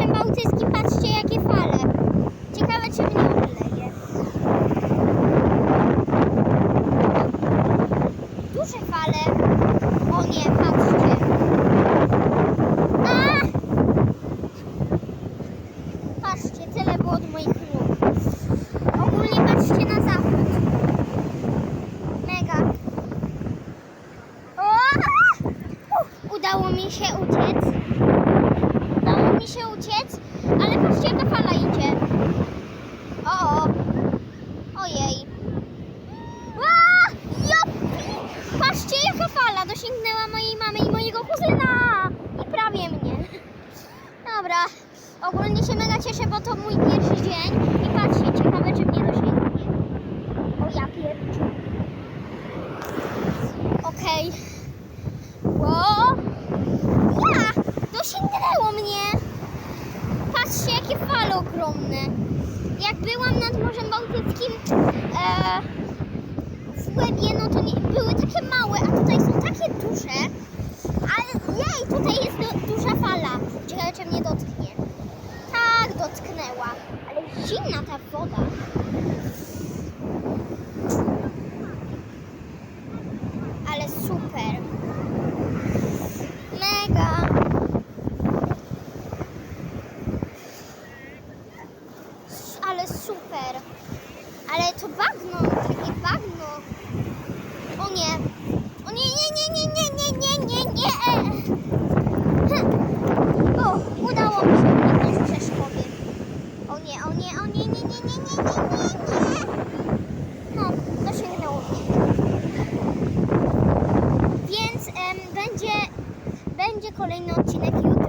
Morzem Bałtyckim patrzcie jakie fale. Ciekawe czy mnie odleje. Duże fale. O nie, patrzcie. A! Patrzcie, tyle było od moich nóg. Ogólnie patrzcie na zachód. Mega. O! Udało mi się uciec. Udało mi się uciec, ale patrzcie jaka fala idzie. O, o. ojej. A, Jopi! Patrzcie jaka fala dosięgnęła mojej mamy kuzyna. I prawie mnie. Dobra, ogólnie się mega cieszę, bo to mój pierwszy dzień i patrzcie, ciekawe czy mnie dosięgnie. O ja pierdziu. Okej. Ło! Ja! Dosięgnęło mnie! Patrzcie, jakie fale ogromne. Jak byłam nad Morzem Bałtyckim e, w Łebie, no to nie, były takie małe, a tutaj są takie duże. Ciekawe, czy mnie dotknie. Tak, dotknęła. Ale zimna ta woda. Ale super. Mega. Ale super. Ale to bagno, takie bagno. O nie. これのちなきを